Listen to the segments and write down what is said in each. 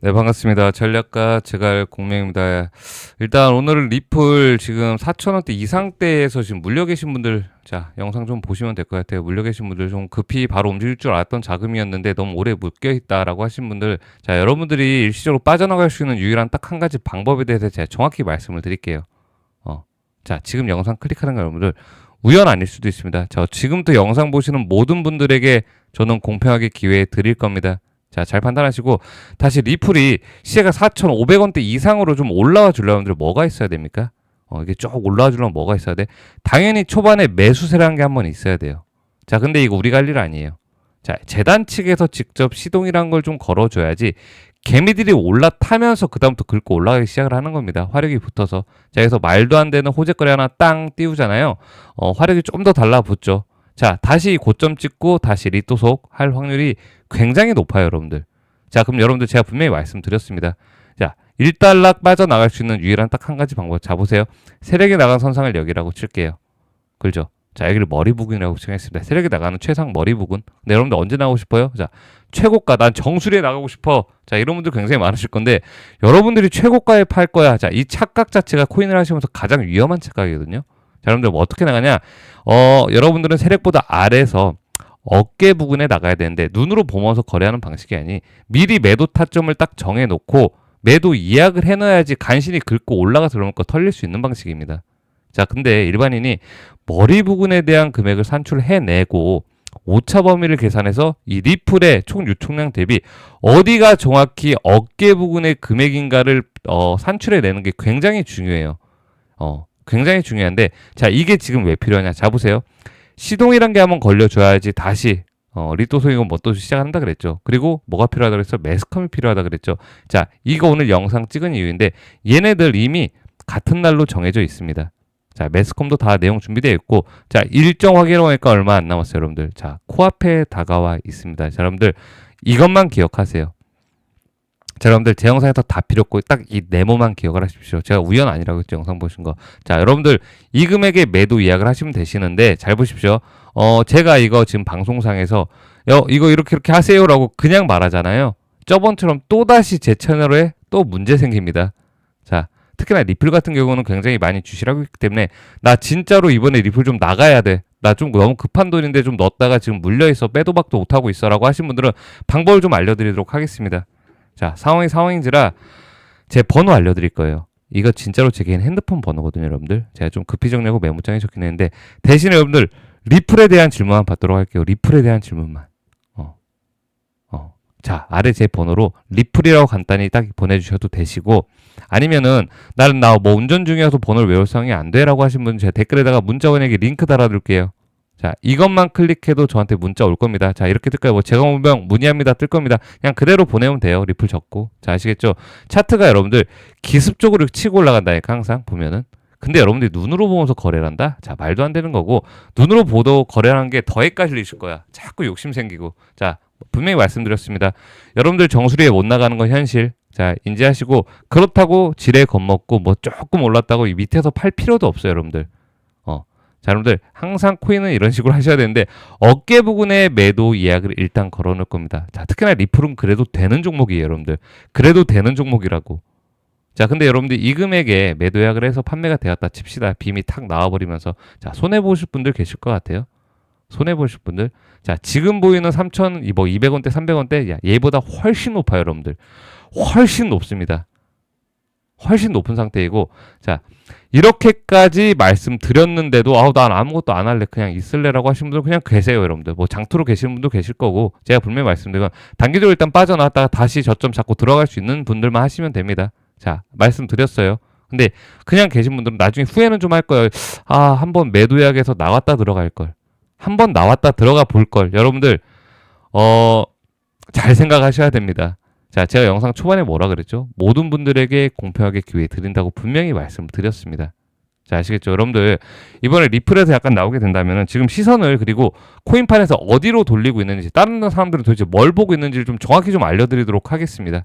네, 반갑습니다. 전략가 제갈 공명입니다. 일단 오늘은 리플 지금 4,000원대 이상대에서 지금 물려 계신 분들 자, 영상 좀 보시면 될 것 같아요. 물려 계신 분들 좀 급히 바로 움직일 줄 알았던 자금이었는데 너무 오래 묶여 있다라고 하신 분들 자, 여러분들이 일시적으로 빠져나갈 수 있는 유일한 딱 한 가지 방법에 대해서 제가 정확히 말씀을 드릴게요. 어. 자, 지금 영상 클릭하는 거 여러분들 우연 아닐 수도 있습니다. 저 지금부터 영상 보시는 모든 분들에게 저는 공평하게 기회 드릴 겁니다. 자, 잘 판단하시고 다시 리플이 시세가 4,500원대 이상으로 좀 올라와 주려면 뭐가 있어야 됩니까? 어, 이게 쭉 올라와 주려면 뭐가 있어야 돼? 당연히 초반에 매수세라는 게 한 번 있어야 돼요. 자, 근데 이거 우리가 할 일 아니에요. 자, 재단 측에서 직접 시동이란 걸 좀 걸어 줘야지 개미들이 올라타면서 그다음부터 긁고 올라가기 시작을 하는 겁니다. 화력이 붙어서. 자, 그래서 말도 안 되는 호재거리 하나 땅 띄우잖아요. 어, 화력이 좀 더 달라붙죠. 자, 다시 고점 찍고 다시 리토속 할 확률이 굉장히 높아요, 여러분들. 자, 그럼 여러분들 제가 분명히 말씀드렸습니다. 자, 1달러 빠져나갈 수 있는 유일한 딱 한 가지 방법. 자, 보세요. 세력이 나간 선상을 여기라고 칠게요. 그죠? 자, 여기를 머리 부근이라고 칭했습니다. 세력이 나가는 최상 머리 부근. 근데 여러분들 언제 나오고 싶어요? 자, 최고가. 난 정수리에 나가고 싶어. 자, 이런 분들 굉장히 많으실 건데, 여러분들이 최고가에 팔 거야. 자, 이 착각 자체가 코인을 하시면서 가장 위험한 착각이거든요. 자, 여러분들 뭐 어떻게 나가냐? 어, 여러분들은 세력보다 아래에서 어깨 부근에 나가야 되는데 눈으로 보면서 거래하는 방식이 아니 미리 매도 타점을 딱 정해놓고 매도 예약을 해놔야지 간신히 긁고 올라가서 그런 거 털릴 수 있는 방식입니다. 자, 근데 일반인이 머리 부근에 대한 금액을 산출해내고 오차 범위를 계산해서 이 리플의 총 유통량 대비 어디가 정확히 어깨 부근의 금액인가를 어, 산출해내는 게 굉장히 중요해요. 어, 굉장히 중요한데 자 이게 지금 왜 필요하냐? 자 보세요. 시동이란 게 한번 걸려줘야지 다시 어, 리토소이건 뭐또 시작한다 그랬죠. 그리고 뭐가 필요하다 그랬어? 매스컴이 필요하다 그랬죠. 자, 이거 오늘 영상 찍은 이유인데 얘네들 이미 같은 날로 정해져 있습니다. 자, 매스컴도 다 내용 준비되어 있고 자, 일정 확인하니까 얼마 안 남았어요, 여러분들. 자, 코앞에 다가와 있습니다. 자, 여러분들 이것만 기억하세요. 자, 여러분들 제 영상에서 다 필요 없고 딱 이 네모만 기억을 하십시오. 제가 우연 아니라고 했죠. 영상 보신 거. 자, 여러분들 이 금액에 매도 예약을 하시면 되시는데 잘 보십시오. 어, 제가 이거 지금 방송상에서 여, 이거 이렇게 이렇게 하세요라고 그냥 말하잖아요. 저번처럼 또다시 제 채널에 또 문제 생깁니다. 자, 특히나 리플 같은 경우는 굉장히 많이 주시라고 했기 때문에 나 진짜로 이번에 리플 좀 나가야 돼. 나 좀 너무 급한 돈인데 좀 넣었다가 지금 물려 있어. 빼도 박도 못 하고 있어라고 하신 분들은 방법을 좀 알려드리도록 하겠습니다. 자, 상황이 상황인지라 제 번호 알려드릴 거예요. 이거 진짜로 제 개인 핸드폰 번호거든요, 여러분들. 제가 좀 급히 정리하고 메모장에 적긴 했는데 대신에 여러분들 리플에 대한 질문만 받도록 할게요. 리플에 대한 질문만. 어. 어. 자, 아래 제 번호로 리플이라고 간단히 딱 보내주셔도 되시고 아니면은 나는 나 뭐 운전 중이어서 번호를 외울 상황이 안 돼라고 하신 분은 제가 댓글에다가 문자 번역기 링크 달아둘게요. 자, 이것만 클릭해도 저한테 문자 올 겁니다. 자, 이렇게 뜰까요? 뭐, 제가 문명 문의합니다. 뜰 겁니다. 그냥 그대로 보내면 돼요. 리플 적고. 자, 아시겠죠? 차트가 여러분들 기습적으로 치고 올라간다니까, 항상 보면은. 근데 여러분들이 눈으로 보면서 거래를 한다? 자, 말도 안 되는 거고, 눈으로 보도 거래하는 게 더 헷갈리실 거야. 자꾸 욕심 생기고. 자, 분명히 말씀드렸습니다. 여러분들 정수리에 못 나가는 건 현실. 자, 인지하시고, 그렇다고 지뢰 겁먹고, 뭐 조금 올랐다고 이 밑에서 팔 필요도 없어요, 여러분들. 자, 여러분들 항상 코인은 이런 식으로 하셔야 되는데 어깨 부분에 매도 예약을 일단 걸어 놓을 겁니다. 자, 특히나 리플은 그래도 되는 종목이에요, 여러분들. 그래도 되는 종목이라고. 자, 근데 여러분들 이 금액에 매도 예약을 해서 판매가 되었다 칩시다. 빔이 탁 나와 버리면서 자, 손해 보실 분들 계실 것 같아요. 손해 보실 분들. 자, 지금 보이는 3,000, 뭐 200원대, 300원대, 야, 얘보다 훨씬 높아요, 여러분들. 훨씬 높습니다. 훨씬 높은 상태이고, 자, 이렇게까지 말씀드렸는데도, 아우, 난 아무것도 안 할래. 그냥 있을래라고 하시는 분들 그냥 계세요, 여러분들. 뭐 장투로 계시는 분도 계실 거고, 제가 분명히 말씀드린 건, 단기적으로 일단 빠져나왔다가 다시 저점 잡고 들어갈 수 있는 분들만 하시면 됩니다. 자, 말씀드렸어요. 근데 그냥 계신 분들은 나중에 후회는 좀 할 거예요. 아, 한번 매도 예약해서 나왔다 들어갈 걸. 한번 나왔다 들어가 볼 걸. 여러분들, 어, 잘 생각하셔야 됩니다. 자, 제가 영상 초반에 뭐라 그랬죠? 모든 분들에게 공평하게 기회 드린다고 분명히 말씀을 드렸습니다. 자, 아시겠죠? 여러분들, 이번에 리플에서 약간 나오게 된다면 지금 시선을 그리고 코인판에서 어디로 돌리고 있는지, 다른 사람들은 도대체 뭘 보고 있는지를 좀 정확히 좀 알려드리도록 하겠습니다.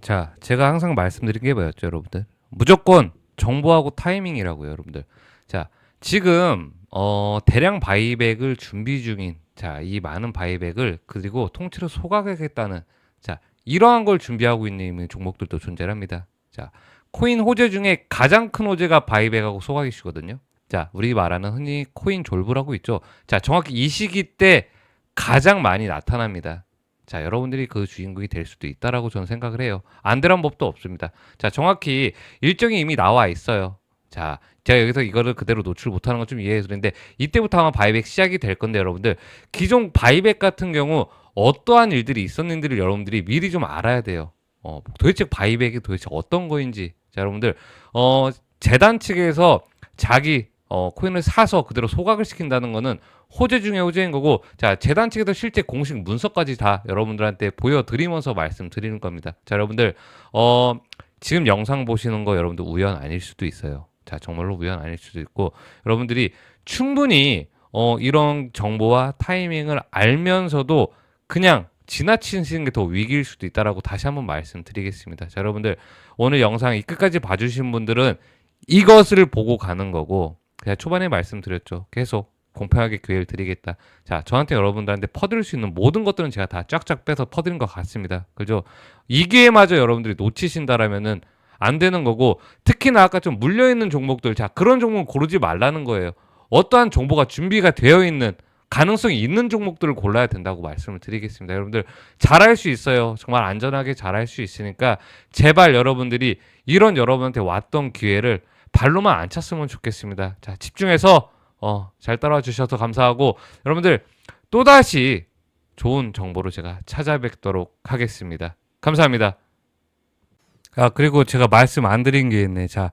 자, 제가 항상 말씀드린 게 뭐였죠, 여러분들? 무조건 정보하고 타이밍이라고요, 여러분들. 자, 지금 어, 대량 바이백을 준비 중인 자, 이 많은 바이백을 그리고 통째로 소각하겠다는 자, 이러한 걸 준비하고 있는 종목들도 존재합니다. 자, 코인 호재 중에 가장 큰 호재가 바이백하고 소각이슈거든요. 자, 우리 말하는 흔히 코인 졸부라고 있죠. 자, 정확히 이 시기 때 가장 많이 나타납니다. 자, 여러분들이 그 주인공이 될 수도 있다라고 저는 생각을 해요. 안 되란 법도 없습니다. 자, 정확히 일정이 이미 나와 있어요. 자, 제가 여기서 이거를 그대로 노출 못하는 건 좀 이해해 드리는데 이때부터 아마 바이백 시작이 될 건데 여러분들 기존 바이백 같은 경우 어떠한 일들이 있었는지를 여러분들이 미리 좀 알아야 돼요. 어, 도대체 바이백이 도대체 어떤 거인지. 자, 여러분들 어, 재단 측에서 자기 어, 코인을 사서 그대로 소각을 시킨다는 거는 호재 중에 호재인 거고 자 재단 측에서 실제 공식 문서까지 다 여러분들한테 보여드리면서 말씀드리는 겁니다. 자 여러분들 어 지금 영상 보시는 거 여러분들 우연 아닐 수도 있어요. 자 정말로 우연 아닐 수도 있고 여러분들이 충분히 어 이런 정보와 타이밍을 알면서도 그냥 지나치시는 게 더 위기일 수도 있다라고 다시 한번 말씀드리겠습니다. 자 여러분들 오늘 영상 이 끝까지 봐주신 분들은 이것을 보고 가는 거고 제가 초반에 말씀드렸죠. 계속 공평하게 기회를 드리겠다. 자, 저한테 여러분들한테 퍼드릴 수 있는 모든 것들은 제가 다 쫙쫙 빼서 퍼드린 것 같습니다. 그죠? 이 기회마저 여러분들이 놓치신다라면은 안 되는 거고 특히나 아까 좀 물려 있는 종목들 자 그런 종목 고르지 말라는 거예요. 어떠한 정보가 준비가 되어 있는 가능성이 있는 종목들을 골라야 된다고 말씀을 드리겠습니다. 여러분들 잘할 수 있어요. 정말 안전하게 잘할 수 있으니까 제발 여러분들이 이런 여러분한테 왔던 기회를 발로만 안 찼으면 좋겠습니다. 자, 집중해서 어, 잘 따라와 주셔서 감사하고 여러분들 또다시 좋은 정보로 제가 찾아뵙도록 하겠습니다. 감사합니다. 아, 그리고 제가 말씀 안 드린 게 있네. 자,